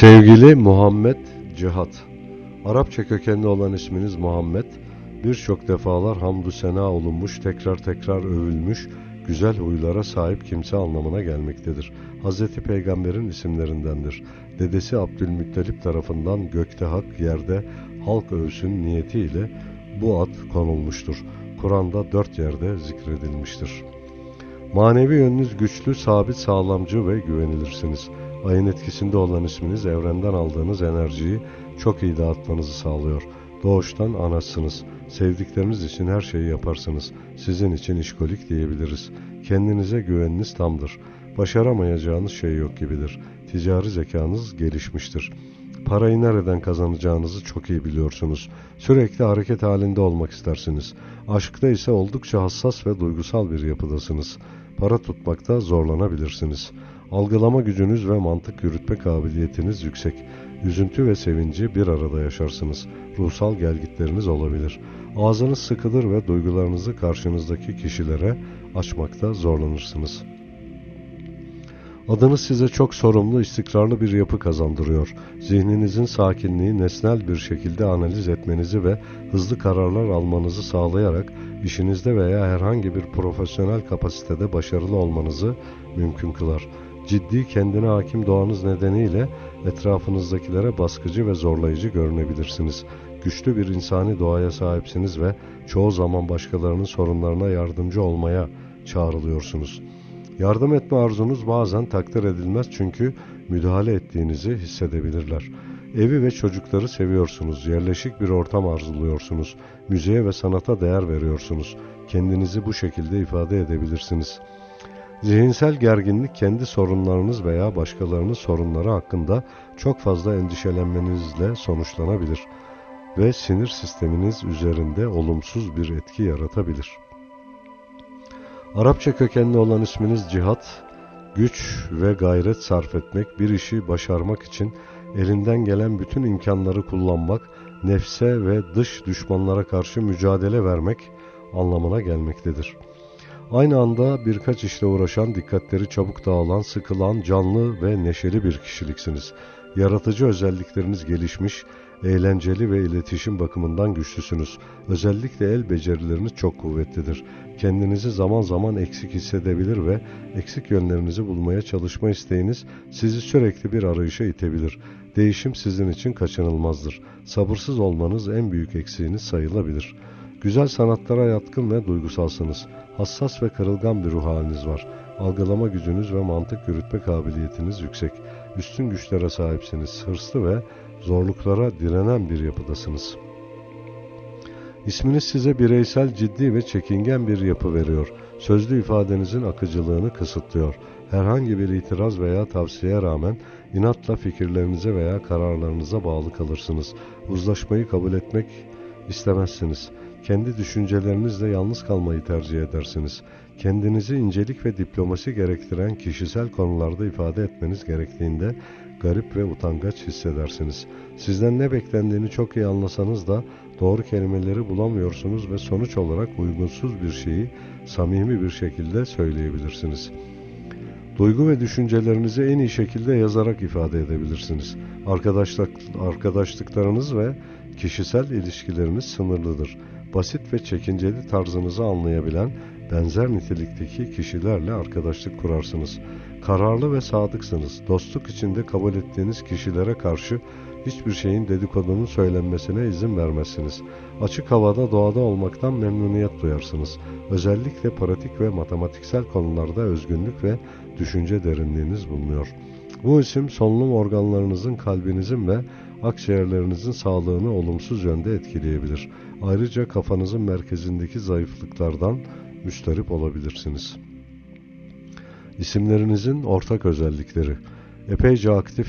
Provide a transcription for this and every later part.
Sevgili Muhammed Cihat, Arapça kökenli olan isminiz Muhammed, birçok defalar hamdü sena olunmuş, tekrar tekrar övülmüş, güzel huylara sahip kimse anlamına gelmektedir. Hz. Peygamber'in isimlerindendir. Dedesi Abdülmuttalip tarafından gökte hak, yerde halk övsün niyetiyle bu ad konulmuştur. Kur'an'da dört yerde zikredilmiştir. Manevi yönünüz güçlü, sabit, sağlamcı ve güvenilirsiniz. Ayın etkisinde olan isminiz evrenden aldığınız enerjiyi çok iyi dağıtmanızı sağlıyor. Doğuştan anasınız. Sevdikleriniz için her şeyi yaparsınız. Sizin için işkolik diyebiliriz. Kendinize güveniniz tamdır. Başaramayacağınız şey yok gibidir. Ticari zekanız gelişmiştir. Parayı nereden kazanacağınızı çok iyi biliyorsunuz. Sürekli hareket halinde olmak istersiniz. Aşkta ise oldukça hassas ve duygusal bir yapıdasınız. Para tutmakta zorlanabilirsiniz. Algılama gücünüz ve mantık yürütme kabiliyetiniz yüksek. Üzüntü ve sevinci bir arada yaşarsınız. Ruhsal gelgitleriniz olabilir. Ağzınız sıkılır ve duygularınızı karşınızdaki kişilere açmakta zorlanırsınız. Adınız size çok sorumlu, istikrarlı bir yapı kazandırıyor. Zihninizin sakinliği nesnel bir şekilde analiz etmenizi ve hızlı kararlar almanızı sağlayarak işinizde veya herhangi bir profesyonel kapasitede başarılı olmanızı mümkün kılar. Ciddi kendine hakim doğanız nedeniyle etrafınızdakilere baskıcı ve zorlayıcı görünebilirsiniz. Güçlü bir insani doğaya sahipsiniz ve çoğu zaman başkalarının sorunlarına yardımcı olmaya çağrılıyorsunuz. Yardım etme arzunuz bazen takdir edilmez çünkü müdahale ettiğinizi hissedebilirler. Evi ve çocukları seviyorsunuz, yerleşik bir ortam arzuluyorsunuz, müziğe ve sanata değer veriyorsunuz. Kendinizi bu şekilde ifade edebilirsiniz. Zihinsel gerginlik kendi sorunlarınız veya başkalarının sorunları hakkında çok fazla endişelenmenizle sonuçlanabilir ve sinir sisteminiz üzerinde olumsuz bir etki yaratabilir. Arapça kökenli olan isminiz cihat, güç ve gayret sarf etmek, bir işi başarmak için elinden gelen bütün imkanları kullanmak, nefse ve dış düşmanlara karşı mücadele vermek anlamına gelmektedir. Aynı anda birkaç işle uğraşan, dikkatleri çabuk dağılan, sıkılan, canlı ve neşeli bir kişiliksiniz. Yaratıcı özellikleriniz gelişmiş, eğlenceli ve iletişim bakımından güçlüsünüz. Özellikle el becerileriniz çok kuvvetlidir. Kendinizi zaman zaman eksik hissedebilir ve eksik yönlerinizi bulmaya çalışma isteğiniz sizi sürekli bir arayışa itebilir. Değişim sizin için kaçınılmazdır. Sabırsız olmanız en büyük eksiğiniz sayılabilir. Güzel sanatlara yatkın ve duygusalsınız. Hassas ve kırılgan bir ruh haliniz var. Algılama gücünüz ve mantık yürütme kabiliyetiniz yüksek. Üstün güçlere sahipsiniz. Hırslı ve zorluklara direnen bir yapıdasınız. İsminiz size bireysel, ciddi ve çekingen bir yapı veriyor. Sözlü ifadenizin akıcılığını kısıtlıyor. Herhangi bir itiraz veya tavsiyeye rağmen inatla fikirlerinize veya kararlarınıza bağlı kalırsınız. Uzlaşmayı kabul etmek istemezsiniz. Kendi düşüncelerinizle yalnız kalmayı tercih edersiniz. Kendinizi incelik ve diplomasi gerektiren kişisel konularda ifade etmeniz gerektiğinde garip ve utangaç hissedersiniz. Sizden ne beklendiğini çok iyi anlasanız da doğru kelimeleri bulamıyorsunuz ve sonuç olarak uygunsuz bir şeyi samimi bir şekilde söyleyebilirsiniz. Duygu ve düşüncelerinizi en iyi şekilde yazarak ifade edebilirsiniz. Arkadaşlık, arkadaşlıklarınız ve kişisel ilişkileriniz sınırlıdır. Basit ve çekinceli tarzınızı anlayabilen, benzer nitelikteki kişilerle arkadaşlık kurarsınız. Kararlı ve sadıksınız. Dostluk içinde kabul ettiğiniz kişilere karşı hiçbir şeyin dedikodunun söylenmesine izin vermezsiniz. Açık havada doğada olmaktan memnuniyet duyarsınız. Özellikle pratik ve matematiksel konularda özgünlük ve düşünce derinliğiniz bulunuyor. Bu isim solunum organlarınızın, kalbinizin ve akciğerlerinizin sağlığını olumsuz yönde etkileyebilir. Ayrıca kafanızın merkezindeki zayıflıklardan müsterip olabilirsiniz. İsimlerinizin ortak özellikleri Epeyce aktif,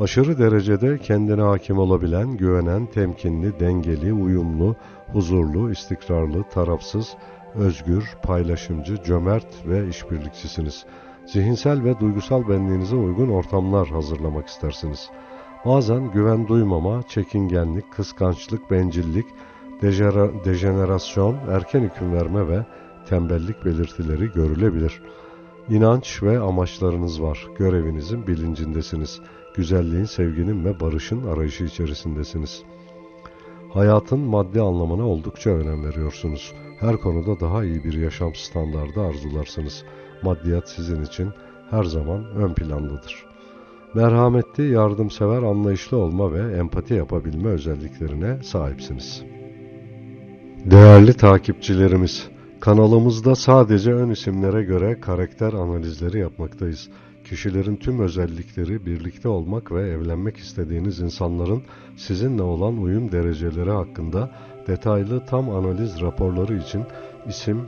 Aşırı derecede kendine hakim olabilen, güvenen, temkinli, dengeli, uyumlu, huzurlu, istikrarlı, tarafsız, özgür, paylaşımcı, cömert ve işbirlikçisiniz. Zihinsel ve duygusal benliğinize uygun ortamlar hazırlamak istersiniz. Bazen güven duymama, çekingenlik, kıskançlık, bencillik, dejenerasyon, erken hüküm verme ve tembellik belirtileri görülebilir. İnanç ve amaçlarınız var. Görevinizin bilincindesiniz. Güzelliğin, sevginin ve barışın arayışı içerisindesiniz. Hayatın maddi anlamına oldukça önem veriyorsunuz. Her konuda daha iyi bir yaşam standardı arzularsınız. Maddiyat sizin için her zaman ön plandadır. Merhametli, yardımsever, anlayışlı olma ve empati yapabilme özelliklerine sahipsiniz. Değerli takipçilerimiz, kanalımızda sadece ön isimlere göre karakter analizleri yapmaktayız. Kişilerin tüm özellikleri, birlikte olmak ve evlenmek istediğiniz insanların sizinle olan uyum dereceleri hakkında detaylı tam analiz raporları için isim,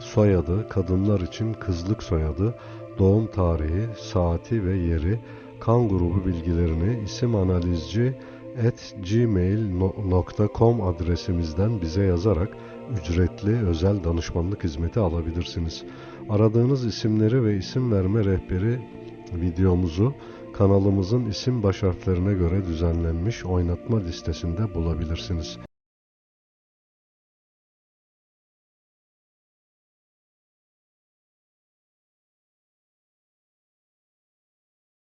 soyadı, kadınlar için kızlık soyadı, doğum tarihi, saati ve yeri, kan grubu bilgilerini isim analizci at gmail.com adresimizden bize yazarak ücretli özel danışmanlık hizmeti alabilirsiniz. Aradığınız isimleri ve isim verme rehberi videomuzu kanalımızın isim baş harflerine göre düzenlenmiş oynatma listesinde bulabilirsiniz.